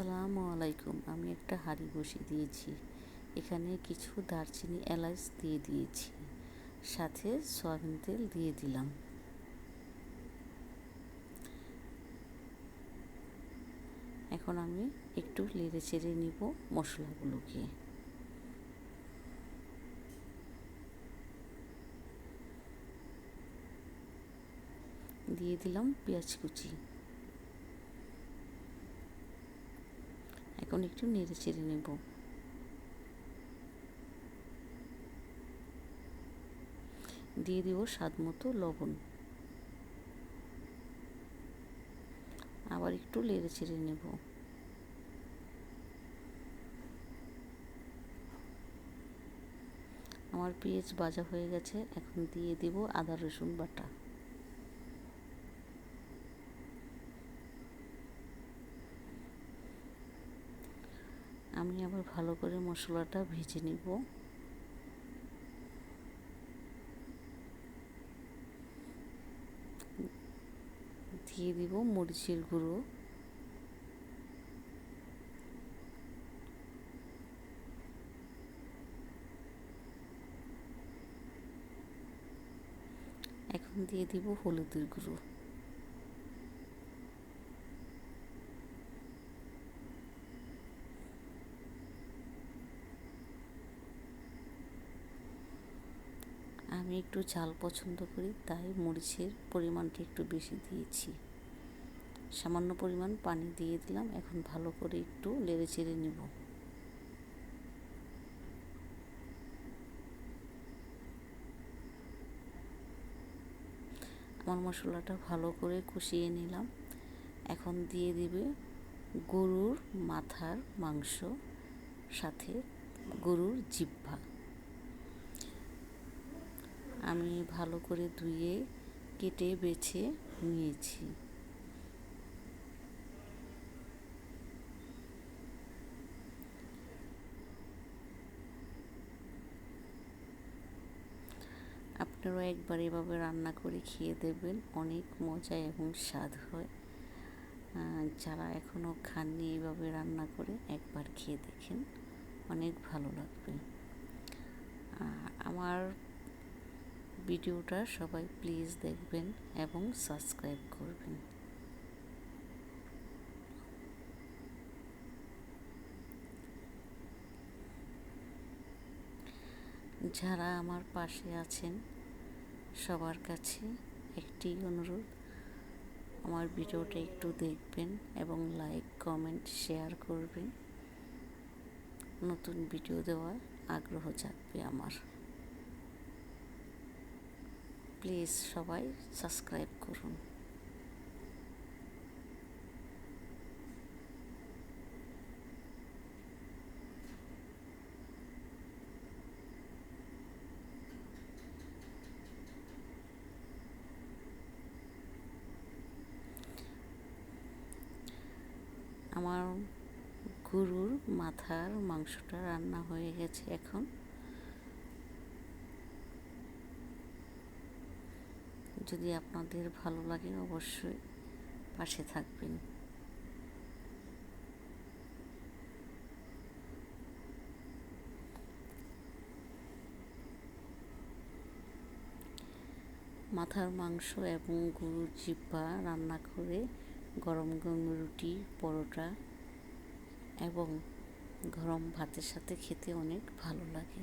আসসালামু আলাইকুম। আমি একটা হাঁড়ি বসিয়ে দিয়েছি। এখানে কিছু দারচিনি এলাচ দিয়ে দিয়েছি। সাথে সয়াবিন তেল দিয়ে দিলাম। এখন আমি একটু নেড়ে চেড়ে নিব মশলাগুলোকে। দিয়ে দিলাম পেঁয়াজ কুচি। এখন একটু নেড়ে চেড়ে নেব। দিয়ে দিব স্বাদ মতো লবণ। আবার একটু নেড়ে চেড়ে নেব। আমার পেঁয়াজ ভাজা হয়ে গেছে, এখন দিয়ে দিব আদা রসুন বাটা। আমি আবার ভালো করে মশলাটা ভেজে নিব। দিয়ে দিব মরিচের গুঁড়ো। এখন দিয়ে দিব হলুদের গুঁড়ো। আমি একটু ঝাল পছন্দ করি, তাই মরিচের পরিমাণটা একটু বেশি দিয়েছি। সামান্য পরিমাণ পানি দিয়ে দিলাম, এখন ভালো করে একটু লেড়ে চেড়ে নেব। আমার মশলাটা ভালো করে কষিয়ে নিলাম। এখন দিয়ে দিবে গরুর মাথার মাংস, সাথে গরুর জিহ্বা। আমি ভালো করে ধুয়ে, কেটে, বেছে নিয়েছি। আপনারাও একবার এভাবে রান্না করে খেয়ে দেবেন অনেক মজা এবং স্বাদ হয়। যারা এখনও খাননি এইভাবে রান্না করে একবার খেয়ে দেখেন, অনেক ভালো লাগবে। আমার ভিডিওটা সবাই প্লিজ দেখবেন এবং সাবস্ক্রাইব করবেন। যারা আমার পাশে আছেন, সবার কাছে একটি অনুরোধ, আমার ভিডিওটা একটু দেখবেন এবং লাইক কমেন্ট শেয়ার করবেন। নতুন ভিডিও দেওয়ার আগ্রহ জাগবে আমার। প্লিজ সবাই সাবস্ক্রাইব করুন। আমার গরুর মাথার মাংসটা রান্না হয়ে গেছে এখন। যদি আপনাদের ভালো লাগে অবশ্যই পাশে থাকবেন। মাথার মাংস এবং গরুর জিব্বা রান্না করে গরম গরম রুটি, পরোটা এবং গরম ভাতের সাথে খেতে অনেক ভালো লাগে।